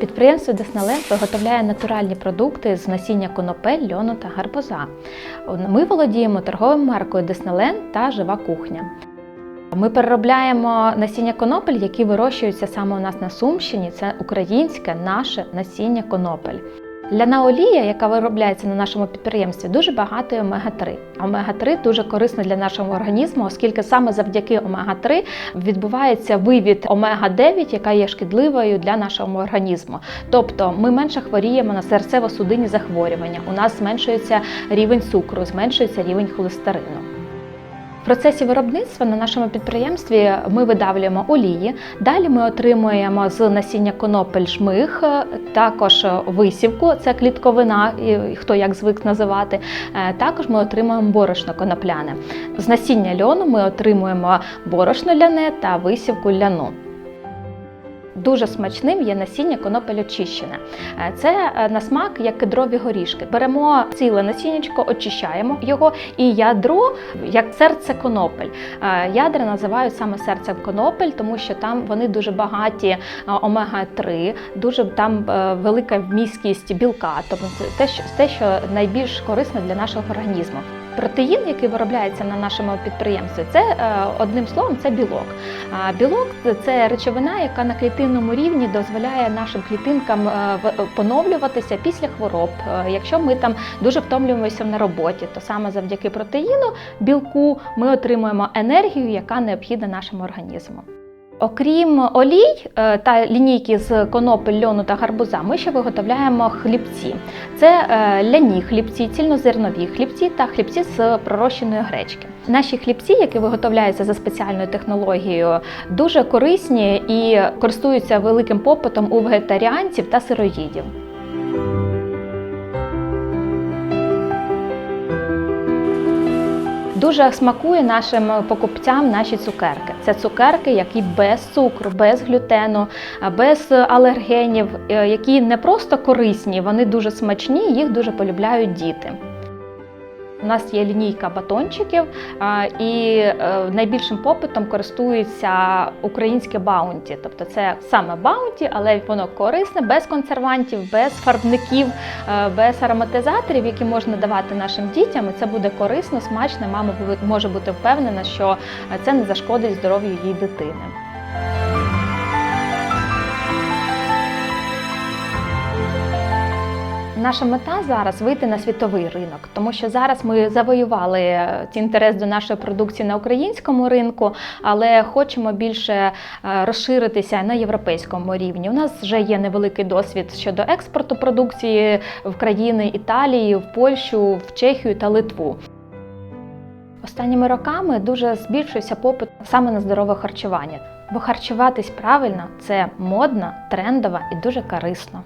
Підприємство Деснеле виготовляє натуральні продукти з насіння конопель, льону та гарбуза. Ми володіємо торговою маркою Деснелен та Жива кухня. Ми переробляємо насіння конопель, які вирощуються саме у нас на Сумщині. Це українське наше насіння конопель. Ляна олія, яка виробляється на нашому підприємстві, дуже багато омега-3. Омега-3 дуже корисна для нашого організму, оскільки саме завдяки омега-3 відбувається вивід омега-9, яка є шкідливою для нашого організму. Тобто ми менше хворіємо на серцево-судинні захворювання. У нас зменшується рівень цукру, зменшується рівень холестерину. Процесі виробництва на нашому підприємстві ми видавлюємо олії. Далі ми отримуємо з насіння конопель шмих, е, також висівку, це клітковина, хто як звик називати. Е, Також ми отримуємо борошно конопляне. З насіння льону ми отримуємо борошно ляне та висівку ляну. Дуже смачним є насіння конопель очищене. Е, Це е, на смак як кедрові горішки. Беремо ціле насіннячко, очищаємо його, і ядро як серце конопель. Е, Ядра називають саме серцем конопель, тому що там вони дуже багаті е, омега-3, дуже там велика вмісткість білка, тобто те, що те, що найбільш корисно для нашого організму. Протеїн, який виробляється на нашому підприємстві, це е, одним словом це білок. Білок це речовина, яка на клітинному рівні дозволяє нашим клітинкам е, поновлюватися після хвороб. Е, Якщо ми там дуже втомлюємося на роботі, то саме завдяки протеїну, білку, ми отримуємо енергію, яка необхідна нашому організму. Окрім олій е, та лінійки з конопель, льону та гарбуза, ми ще виготовляємо хлібці. Це е, ляні хлібці, цільнозернові хлібці та хлібці з пророщеної гречки. Наші хлібці, які виготовляються за спеціальною технологією, дуже корисні і користуються великим попитом у вегетаріанців та сироїдів. Дуже смакує нашим покупцям наші цукерки. Це цукерки, які без цукру, без глютену, без алергенів, е, які не просто корисні, вони дуже смачні, їх дуже полюбляють діти. У нас є лінійка батончиків, і е, найбільшим попитом користується українське баунті. Тобто це саме баунті, але воно корисне, без консервантів, без фарбників, е, без ароматизаторів, які можна давати нашим дітям. І це буде корисно, смачно. Мама може бути впевнена, що е, це не зашкодить здоров'ю її дитини. Наша мета зараз вийти на світовий ринок, тому що зараз ми завоювали інтерес до нашої продукції на українському ринку, але хочемо більше е, розширитися на європейському рівні. У нас вже є невеликий досвід щодо експорту продукції в країни Італії, в Польщу, в Чехію та Литву. Останніми роками дуже збільшився попит саме на здорове харчування, бо харчуватись правильно це модно, трендово і дуже корисно.